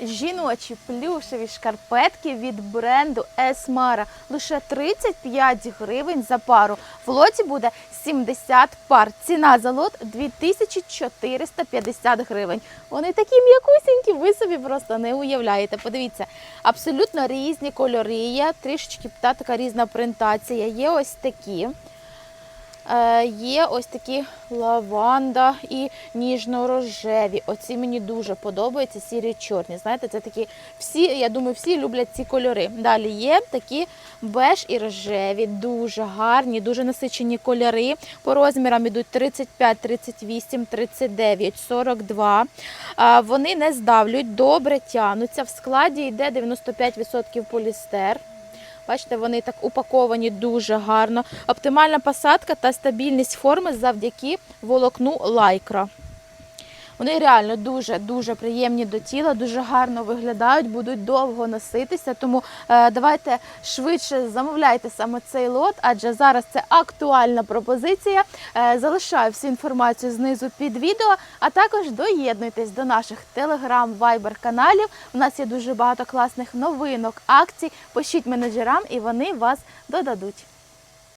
Жіночі плюшеві шкарпетки від бренду Esmara. Лише 35 гривень за пару. В лоті буде 70 пар. Ціна за лот 2450 гривень. Вони такі м'якусінькі, ви собі просто не уявляєте. Подивіться, абсолютно різні кольори є, трішечки та така різна принтація. Є ось такі. Е, Є ось такі лаванда і ніжно-рожеві. Оці мені дуже подобаються, сірі чорні. Знаєте, це такі всі, я думаю, всі люблять ці кольори. Далі є такі беж і рожеві, дуже гарні, дуже насичені кольори. По розмірам ідуть 35, 38, 39, 42. А, Вони не здавлюють, добре тянуться. В складі йде 95% полістер. Бачите, вони так упаковані дуже гарно. Оптимальна посадка та стабільність форми завдяки волокну лайкра. Вони реально дуже-дуже приємні до тіла, дуже гарно виглядають, будуть довго носитися. Тому е, давайте швидше замовляйте саме цей лот, адже зараз це актуальна пропозиція. Е, залишаю всю інформацію знизу під відео, а також доєднуйтесь до наших телеграм, вайбер каналів. У нас є дуже багато класних новинок, акцій. Пишіть менеджерам, і вони вас додадуть.